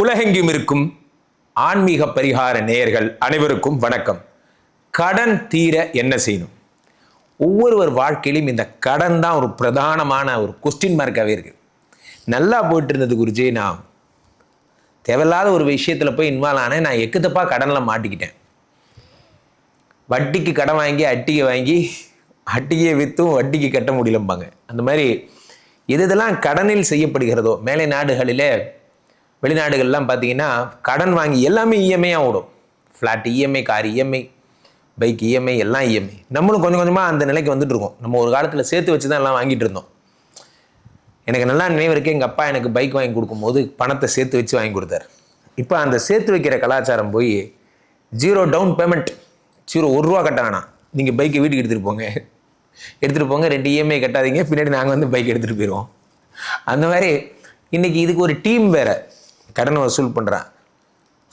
உலகெங்கும் இருக்கும் ஆன்மீக பரிகார நேயர்கள் அனைவருக்கும் வணக்கம். கடன் தீர என்ன செய்யணும்? ஒவ்வொருவர் வாழ்க்கையிலும் இந்த கடன் தான் ஒரு பிரதானமான ஒரு கொஸ்டின் மார்க்காகவே இருக்குது நல்லா போயிட்டு இருந்தது குருஜி நான் தேவையில்லாத ஒரு விஷயத்தில் போய் இன்வால்வ் ஆனேன். நான் எக்கு தப்பா கடனில் மாட்டிக்கிட்டேன். வட்டிக்கு கடன் வாங்கி அட்டிகை வாங்கி அட்டியை விற்றும் வட்டிக்கு கட்ட முடியலம்பாங்க. அந்த மாதிரி எது இதெல்லாம் கடனில் செய்யப்படுகிறதோ மேலை நாடுகளிலே வெளிநாடுகள்லாம் பார்த்தீங்கன்னா கடன் வாங்கி எல்லாமே இஎம்ஐயாக ஓடும். Flat EMI car EMI bike EMI எல்லாம் இஎம்ஐ நம்மளும் கொஞ்சம் கொஞ்சமாக அந்த நிலைக்கு வந்துட்டு இருக்கோம். நம்ம ஒரு காலத்தில் சேர்த்து வச்சு தான் எல்லாம் வாங்கிட்டு இருந்தோம். எனக்கு நல்லா நினைவு இருக்கு. எங்கள் அப்பா எனக்கு பைக் வாங்கி கொடுக்கும்போது பணத்தை சேர்த்து வச்சு வாங்கி கொடுத்தாரு. இப்போ அந்த சேர்த்து வைக்கிற கலாச்சாரம் போய் ஜீரோ டவுன் பேமெண்ட் ஜீரோ ஒரு ரூபா கட்ட வேணாம். நீங்கள் பைக்கை வீட்டுக்கு எடுத்துகிட்டு போங்க. எடுத்துகிட்டு போங்க. ரெண்டு இஎம்ஐ கட்டாதீங்க. பின்னாடி நாங்கள் வந்து பைக் எடுத்துகிட்டு போயிடுவோம் அந்த மாதிரி இன்றைக்கி இதுக்கு ஒரு டீம் வேறு. கடன் வசூல் பண்ணுறான்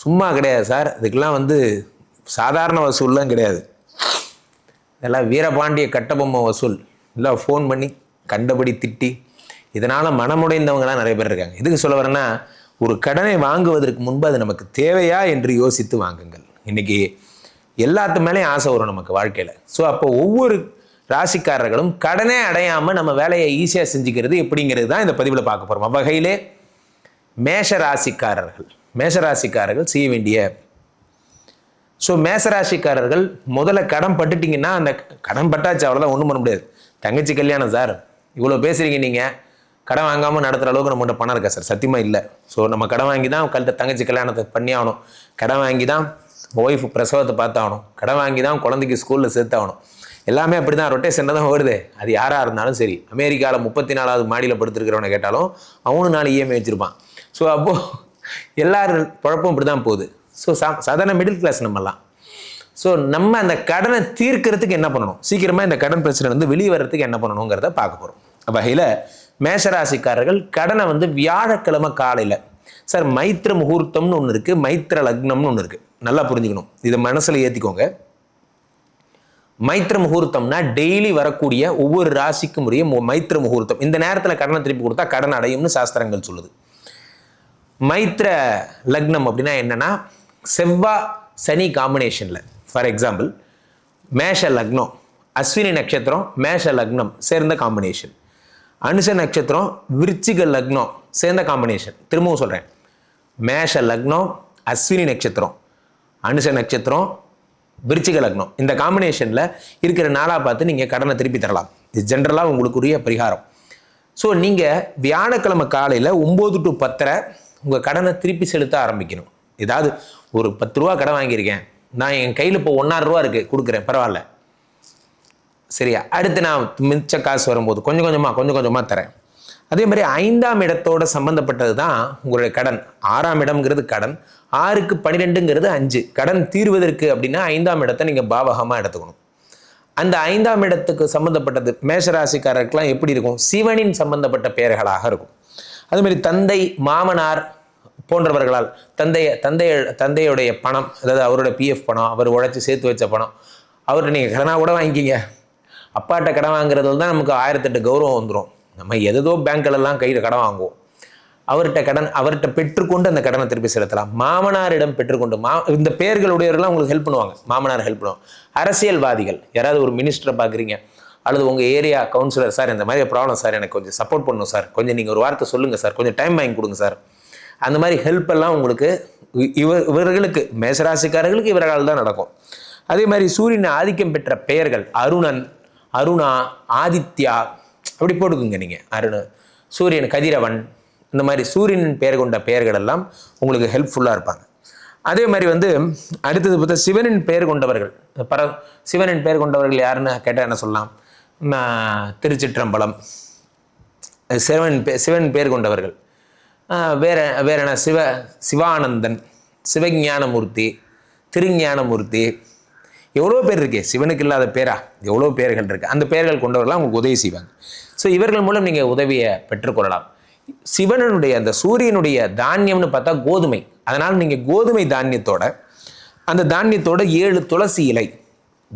சும்மா கிடையாது சார். இதுக்கெல்லாம் வந்து சாதாரண வசூல்லாம் கிடையாது. இதெல்லாம் வீரபாண்டிய கட்டபொம்மை வசூல். இல்லை ஃபோன் பண்ணி கண்டபடி திட்டி இதனால் மனமுடைந்தவங்களாம் நிறைய பேர் இருக்காங்க. எதுக்கு சொல்ல வரேன்னா ஒரு கடனை வாங்குவதற்கு முன்பு அது நமக்கு தேவையா என்று யோசித்து வாங்குங்கள். இன்னைக்கு எல்லாத்து மேலேயும் ஆசை வரும் நமக்கு வாழ்க்கையில். ஸோ அப்போ ஒவ்வொரு ராசிக்காரர்களும் கடனே அடையாமல் நம்ம வேலையை ஈஸியாக செஞ்சுக்கிறது எப்படிங்கிறது தான் இந்த பதிவில் பார்க்க போகிறோம் வகையிலே மேஷராசிக்காரர்கள். ராசிக்காரர்கள் மேஷ ராசிக்காரர்கள் செய்ய வேண்டிய ஸோ மேசராசிக்காரர்கள் முதல்ல கடன் பட்டுட்டீங்கன்னா அந்த கடன் பட்டாச்சு அவ்வளோதான் ஒன்றும் பண்ண முடியாது. தங்கச்சி கல்யாணம் சார் இவ்வளோ பேசுகிறீங்க நீங்கள் கடன் வாங்காமல் நடத்துகிற அளவுக்கு நம்மகிட்ட பணம் இருக்கா சார் சத்தியமாக இல்லை. ஸோ நம்ம கடன் வாங்கி தான் கழுத்த தங்கச்சி கல்யாணத்தை பண்ணி ஆகணும். கடன் வாங்கி தான் ஒய்ஃப் பிரசவத்தை பார்த்தாகணும் கடன் வாங்கி தான் குழந்தைக்கு ஸ்கூலில் சேர்த்தாகணும். எல்லாமே அப்படி தான் ரொட்டேஷன் தான் ஓடுது. அது யாராக இருந்தாலும் சரி. அமெரிக்காவில் முப்பத்தி நாலாவது மாடியில் படுத்துருக்கிறவனை கேட்டாலும் அவனும் நாலு இஎம்ஐ வச்சுருப்பான். ஸோ அப்போது எல்லார் குழப்பம் இப்படி தான் போகுது. ஸோ சா சாதாரண மிடில் கிளாஸ் நம்மலாம் ஸோ நம்ம அந்த கடனை தீர்க்கிறதுக்கு என்ன பண்ணணும்? சீக்கிரமாக இந்த கடன் பிரச்சனை வந்து வெளியே வர்றதுக்கு என்ன பண்ணணுங்கிறத பார்க்க போகிறோம் வகையில் மேஷராசிக்காரர்கள் கடனை வந்து வியாழக்கிழமை காலையில் சார் மைத்திர முகூர்த்தம்னு ஒன்று இருக்குது மைத்திர லக்னம்னு ஒன்று இருக்குது நல்லா புரிஞ்சுக்கணும். இதை மனசில் ஏற்றிக்கோங்க மைத்திர முகூர்த்தம்னா டெய்லி வரக்கூடிய ஒவ்வொரு ராசிக்கும் உரிய மைத்திர முகூர்த்தம். இந்த நேரத்தில் கடனை திருப்பி கொடுத்தா கடன் அடையும்னு சாஸ்திரங்கள் சொல்லுது. மைத்ர லக்னம் அப்படின்னா என்னன்னா செவ்வா சனி காம்பினேஷனில் ஃபார் எக்ஸாம்பிள் மேஷ லக்னம் அஸ்வினி நட்சத்திரம் மேஷ லக்னம் சேர்ந்த காம்பினேஷன் அனுஷ நட்சத்திரம் விருச்சிக லக்னம் சேர்ந்த காம்பினேஷன் திரும்பவும் சொல்கிறேன் மேஷ லக்னம் அஸ்வினி நட்சத்திரம் அனுஷ நட்சத்திரம் விருச்சிக லக்னம். இந்த காம்பினேஷனில் இருக்கிற நாளாக பார்த்து நீங்கள் கடனை திருப்பி தரலாம். இது ஜென்ரலாக உங்களுக்குரிய பரிகாரம். ஸோ நீங்கள் வியாழக்கிழமை காலையில் ஒம்பது டு பத்தரை உங்கள் கடனை திருப்பி செலுத்த ஆரம்பிக்கணும். ஏதாவது ஒரு பத்து ரூபா கடன் வாங்கியிருக்கேன். நான் என் கையில் இப்போ ஒன்றாறு ரூபா இருக்குது கொடுக்குறேன் பரவாயில்ல. சரியா? அடுத்து நான் மிச்ச காசு வரும்போது கொஞ்சம் கொஞ்சமாக கொஞ்சம் கொஞ்சமாக தரேன். அதே மாதிரி ஐந்தாம் இடத்தோட சம்பந்தப்பட்டது தான் உங்களுடைய கடன். ஆறாம் இடம்ங்கிறது கடன் ஆறுக்கு பன்னிரெண்டுங்கிறது அஞ்சு. கடன் தீர்வதற்கு அப்படின்னா ஐந்தாம் இடத்தை நீங்கள் பாவகமாக எடுத்துக்கணும். அந்த ஐந்தாம் இடத்துக்கு சம்பந்தப்பட்டது மேஷராசிக்காரருக்கெல்லாம் எப்படி இருக்கும்? சிவனின் சம்பந்தப்பட்ட பெயர்களாக இருக்கும். அதே மாதிரி தந்தை மாமனார் போன்றவர்களால் தந்தைய தந்தைய தந்தையுடைய பணம் அதாவது அவரோட பிஎஃப் பணம் அவர் உழைச்சி சேர்த்து வச்ச பணம் அவர்கிட்ட நீங்கள் கடனாக கூட வாங்கிக்கிங்க. அப்பாட்ட கடன் வாங்குறதுல தான் நமக்கு ஆயிரத்தெட்டு கௌரவம் வந்துடும் நம்ம எதோ பேங்க்கிலலாம் கையில் கடன் வாங்குவோம். அவர்கிட்ட கடன் அவர்கிட்ட பெற்றுக்கொண்டு அந்த கடனை திருப்பி செலுத்தலாம். மாமனாரிடம் பெற்றுக்கொண்டு மா இந்த பெயர்களுடையவர்கள்லாம் உங்களுக்கு ஹெல்ப் பண்ணுவாங்க. மாமனார் ஹெல்ப் பண்ணுவாங்க. அரசியல்வாதிகள் யாராவது ஒரு மினிஸ்டரை பார்க்குறீங்க அல்லது உங்கள் ஏரியா கவுன்சிலர் சார் இந்த மாதிரி ப்ராப்ளம் சார் எனக்கு கொஞ்சம் சப்போர்ட் பண்ணணும் சார். கொஞ்சம் நீங்கள் ஒரு வார்த்தை சொல்லுங்கள் சார். கொஞ்சம் டைம் வாங்கி கொடுங்க சார். அந்த மாதிரி ஹெல்ப் எல்லாம் உங்களுக்கு இ- இவர் இவர்களுக்கு மேசராசிக்காரர்களுக்கு இவர்களால் தான் நடக்கும். அதே மாதிரி சூரியன் ஆதிக்கம் பெற்ற பெயர்கள் அருணன் அருணா ஆதித்யா அப்படி போட்டுக்குங்க நீங்கள் அருண் சூரியன் கதிரவன் இந்த மாதிரி சூரியனின் பெயர் கொண்ட பெயர்கள் எல்லாம் உங்களுக்கு ஹெல்ப்ஃபுல்லாக இருப்பாங்க. அதே மாதிரி வந்து அடுத்தது பார்த்தா சிவனின் பெயர் கொண்டவர்கள். பர சிவனின் பெயர் கொண்டவர்கள் யாருன்னு கேட்டால் என்ன சொல்லலாம்? திருச்சிற்றம்பலம். சிவன் பே சிவன் பேர் கொண்டவர்கள். வேற வேற என்ன? சிவ சிவானந்தன் சிவஞானமூர்த்தி திருஞானமூர்த்தி. எவ்வளோ பேர் இருக்கே? சிவனுக்கு இல்லாத பேரா? எவ்வளோ பேர்கள் இருக்கு? அந்த பெயர்கள் கொண்டவர்களாம் உங்களுக்கு உதவி செய்வாங்க. ஸோ இவர்கள் மூலம் நீங்கள் உதவியை பெற்றுக்கொள்ளலாம். சிவனனுடைய அந்த சூரியனுடைய தானியம்னு பார்த்தா கோதுமை. அதனால் நீங்கள் கோதுமை தானியத்தோட அந்த தானியத்தோட ஏழு துளசி இலை.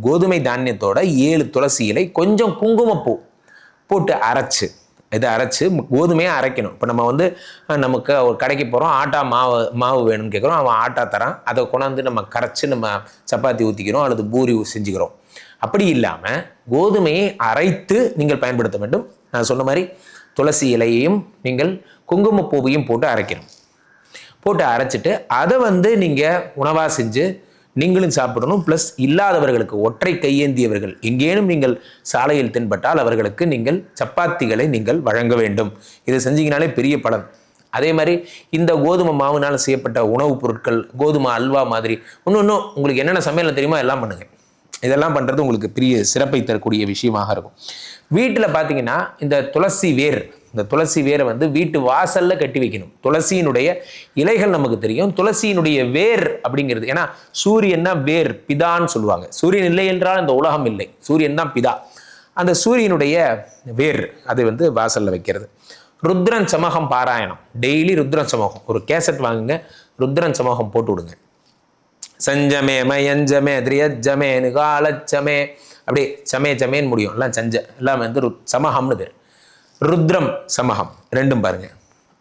கோதுமை தானியத்தோட ஏழு துளசி இலை கொஞ்சம் குங்குமப்பூ போட்டு அரைச்சு. இதை அரைச்சு கோதுமையை அரைக்கணும். இப்போ நம்ம வந்து நமக்கு ஒரு கடைக்கு போகிறோம் ஆட்டா மாவு மாவு வேணும்னு கேட்குறோம் அவன் ஆட்டா தரான். அதை கொண்டாந்து நம்ம கரைச்சி நம்ம சப்பாத்தி ஊற்றிக்கிறோம் அல்லது பூரி செஞ்சுக்கிறோம். அப்படி இல்லாமல் கோதுமையை அரைத்து நீங்கள் பயன்படுத்த வேண்டும். நான் சொன்ன மாதிரி துளசி இலையையும் நீங்கள் குங்குமப்பூவையும் போட்டு அரைக்கணும். போட்டு அரைச்சிட்டு அதை வந்து நீங்கள் உணவாக செஞ்சு நீங்களும் சாப்பிடணும். ப்ளஸ் இல்லாதவர்களுக்கு ஒற்றை கையேந்தியவர்கள். எங்கேனும் நீங்கள் சாலையில் தென்பட்டால் அவர்களுக்கு நீங்கள் சப்பாத்திகளை நீங்கள் வழங்க வேண்டும். இதை செஞ்சீங்கனாலே பெரிய பலன். அதே மாதிரி இந்த கோதுமை மாவுனால் செய்யப்பட்ட உணவுப் பொருட்கள் கோதுமை அல்வா மாதிரி இன்னும் இன்னும் உங்களுக்கு என்னென்ன சமையல் தெரியுமோ எல்லாம் பண்ணுங்கள் இதெல்லாம் பண்ணுறது உங்களுக்கு பெரிய சிறப்பை தரக்கூடிய விஷயமாக இருக்கும். வீட்டில் பார்த்தீங்கன்னா இந்த துளசி வேர் இந்த துளசி வேரை வந்து வீட்டு வாசல்ல கட்டி வைக்கணும். துளசியினுடைய இலைகள் நமக்கு தெரியும். துளசியினுடைய வேர் அப்படிங்கிறது ஏன்னா சூரியன்னா வேர் பிதான்னு சொல்லுவாங்க. சூரியன் இல்லை என்றால் இந்த உலகம் இல்லை. சூரியன் தான் பிதா. அந்த சூரியனுடைய வேர் அது வந்து வாசல்ல வைக்கிறது. ருத்ரன் சமகம் பாராயணம். டெய்லி ருத்ரன் சமகம். ஒரு கேசட் வாங்குங்க ருத்ரன் சமகம் போட்டு விடுங்க. சஞ்சமே மயஞ்சமே திரியஜமே நிகாலச்சமே அப்படியே சமே சமேன்னு முடியும். எல்லாம் சஞ்ச எல்லாம் வந்து ரு சமஹம்னு பேர். ருத்ரம் சமகம். ரெண்டும் பாருங்க.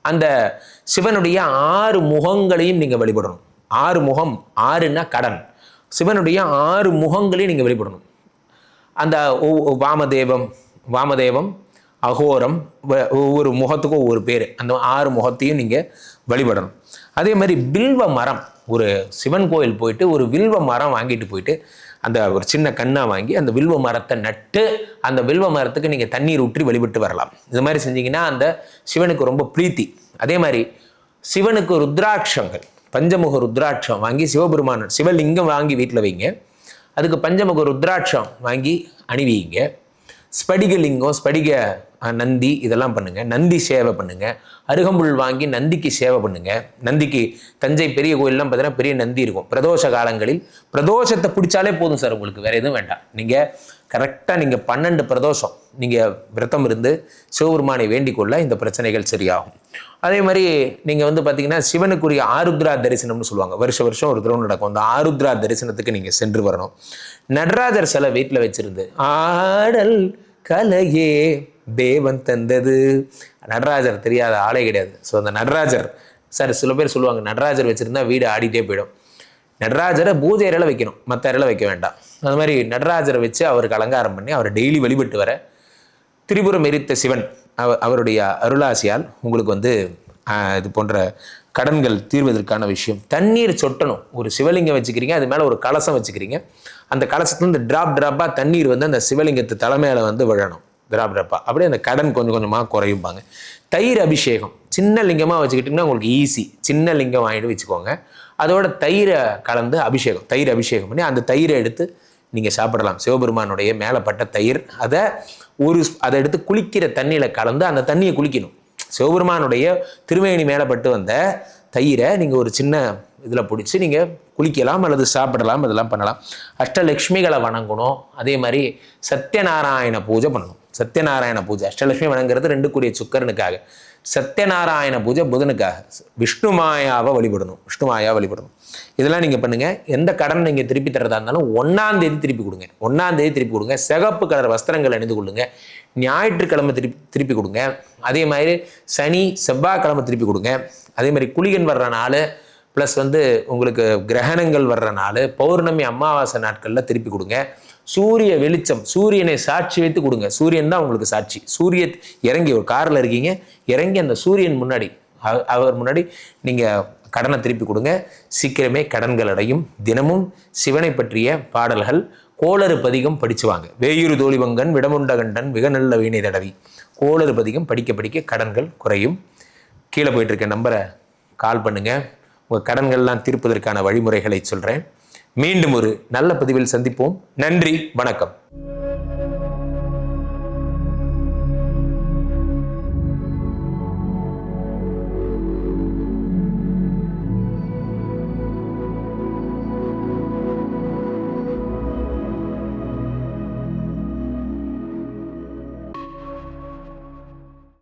அந்த சிவனுடைய ஆறு முகங்களையும் நீங்கள் வழிபடணும் ஆறு முகம் ஆறுன்னா கடன். சிவனுடைய ஆறு முகங்களையும் நீங்கள் வழிபடணும் அந்த ஒவ்வொ- வாமதேவம் வாமதேவம் அகோரம் வ- ஒவ்வொரு முகத்துக்கும் ஒவ்வொரு பேர். அந்த ஆறு முகத்தையும் நீங்கள் வழிபடணும் அதே மாதிரி பில்வ மரம். ஒரு சிவன் கோயில் போயிட்டு ஒரு வில்வ மரம் வாங்கிட்டு போயிட்டு அந்த ஒரு சின்ன கண்ணா வாங்கி அந்த வில்வ மரத்தை நட்டு அந்த வில்வ மரத்துக்கு நீங்கள் தண்ணீர் ஊற்றி வழிபட்டு வரலாம். இது மாதிரி செஞ்சீங்கன்னா அந்த சிவனுக்கு ரொம்ப பிரீத்தி. அதே மாதிரி சிவனுக்கு ருத்ராட்சங்கள் பஞ்சமுக ருத்ராட்சம் வாங்கி சிவபெருமான் சிவலிங்கம் வாங்கி வீட்டில் வைங்க. அதுக்கு பஞ்சமுக ருத்ராட்சம் வாங்கி அணிவிங்க. ஸ்படிகலிங்கம் ஸ்படிக நந்தி இதெல்லாம் பண்ணுங்கள் நந்தி சேவை பண்ணுங்கள் அருகம்புல் வாங்கி நந்திக்கு சேவை பண்ணுங்கள் நந்திக்கு தஞ்சை பெரிய கோயிலெலாம் பார்த்தீங்கன்னா பெரிய நந்தி இருக்கும். பிரதோஷ காலங்களில் பிரதோஷத்தை பிடிச்சாலே போதும் சார் உங்களுக்கு. வேறு எதுவும் வேண்டாம். நீங்கள் கரெக்டாக நீங்கள் பன்னெண்டு பிரதோஷம் நீங்கள் விரதம் இருந்து சிவபெருமானை வேண்டிக் கொள்ள இந்த பிரச்சனைகள் சரியாகும். அதே மாதிரி நீங்கள் வந்து பார்த்தீங்கன்னா சிவனுக்குரிய ஆருத்ரா தரிசனம்னு சொல்லுவாங்க. வருஷ வருஷம் ஒரு தடவை நடக்கும். அந்த ஆருத்ரா தரிசனத்துக்கு நீங்கள் சென்று வரணும். நடராஜர் சிலை வீட்டில் வச்சுருந்து ஆடல் கலையே தேவன் தந்தது. நடராஜர் தெரியாத ஆளே கிடையாது. ஸோ அந்த நடராஜர் சார் சில பேர் சொல்லுவாங்க நடராஜர் வச்சுருந்தா வீடு ஆடிட்டே போயிடும். நடராஜரை பூஜை அறையில் வைக்கணும். மற்ற அறையில் வைக்க வேண்டாம். அது மாதிரி நடராஜரை வச்சு அவருக்கு அலங்காரம் பண்ணி அவரை டெய்லி வழிபட்டு வர திரிபுரம் எரித்த சிவன் அவ அவருடைய அருளாசியால் உங்களுக்கு வந்து இது போன்ற கடன்கள் தீர்வதற்கான விஷயம். தண்ணீர் சொட்டணும். ஒரு சிவலிங்கம் வச்சுக்கிறீங்க அது மேலே ஒரு கலசம் வச்சுக்கிறீங்க. அந்த கலசத்துலேருந்து இந்த ட்ராப்பாக தண்ணீர் வந்து அந்த சிவலிங்கத்து தலைமையில் வந்து விழணும். டிராப் அப்படியே அந்த கடன் கொஞ்சம் கொஞ்சமாக குறையும்பாங்க. தயிர் அபிஷேகம். சின்ன லிங்கமாக வச்சுக்கிட்டிங்கன்னா உங்களுக்கு ஈஸி சின்ன லிங்கம் வாங்கிட்டு வச்சுக்கோங்க. அதோட தயிரை கலந்து அபிஷேகம் தயிர் அபிஷேகம் பண்ணி அந்த தயிரை எடுத்து நீங்கள் சாப்பிடலாம். சிவபெருமானுடைய மேலப்பட்ட தயிர். அதை ஒரு அதை எடுத்து குளிக்கிற தண்ணியில் கலந்து அந்த தண்ணியை குளிக்கணும். சிவபெருமானுடைய திருமேனி மேலப்பட்டு வந்த தயிரை நீங்கள் ஒரு சின்ன இதில் பிடிச்சி நீங்கள் குளிக்கலாம் அல்லது சாப்பிடலாம் இதெல்லாம் பண்ணலாம். அஷ்டலக்ஷ்மிகளை வணங்கணும். அதே மாதிரி சத்யநாராயண பூஜை பண்ணணும். சத்யநாராயண பூஜை அஷ்டலட்சுமி வணங்குறது ரெண்டு கூடிய சுக்கரனுக்காக. சத்யநாராயண பூஜை புதனுக்காக. விஷ்ணு மாயாவை வழிபடணும் விஷ்ணு மாயாவை வழிபடணும். இதெல்லாம் நீங்கள் பண்ணுங்கள் எந்த கடன் நீங்கள் திருப்பி தரதா இருந்தாலும் ஒன்றாம் தேதி திருப்பி கொடுங்க. ஒன்றாம் தேதி திருப்பி கொடுங்க. சிகப்பு கலர் வஸ்திரங்கள் அணிந்து கொள்ளுங்க. ஞாயிற்றுக்கிழமை திருப்பி திருப்பி கொடுங்க. அதே மாதிரி சனி செவ்வாய்க்கிழமை திருப்பி கொடுங்க. அதே மாதிரி குளிகன் வர்ற நாள் ப்ளஸ் வந்து உங்களுக்கு கிரகணங்கள் வர்ற நாள் பௌர்ணமி அமாவாசை நாட்களில் திருப்பி கொடுங்க. சூரிய வெளிச்சம் சூரியனை சாட்சி வைத்து கொடுங்க. சூரியன் தான் உங்களுக்கு சாட்சி. சூரிய இறங்கி ஒரு காரில் இருக்கீங்க இறங்கி அந்த சூரியன் முன்னாடி அவ- அவர் முன்னாடி நீங்கள் கடனை திருப்பி கொடுங்க. சீக்கிரமே கடன்கள் அடையும். தினமும் சிவனை பற்றிய பாடல்கள் கோளறு பதிகம் படிச்சுவாங்க தோழிவங்கன் விடமுண்டகண்டன் மிக நல்ல வீணை தடவி. கோளறு பதிகம் படிக்க படிக்க கடன்கள் குறையும். கீழே போயிட்டுருக்க நம்பரை கால் பண்ணுங்கள் உங்கள் கடன்கள்லாம் தீர்ப்பதற்கான வழிமுறைகளை சொல்கிறேன் மீண்டும் ஒரு நல்ல பதிவில் சந்திப்போம். நன்றி வணக்கம்.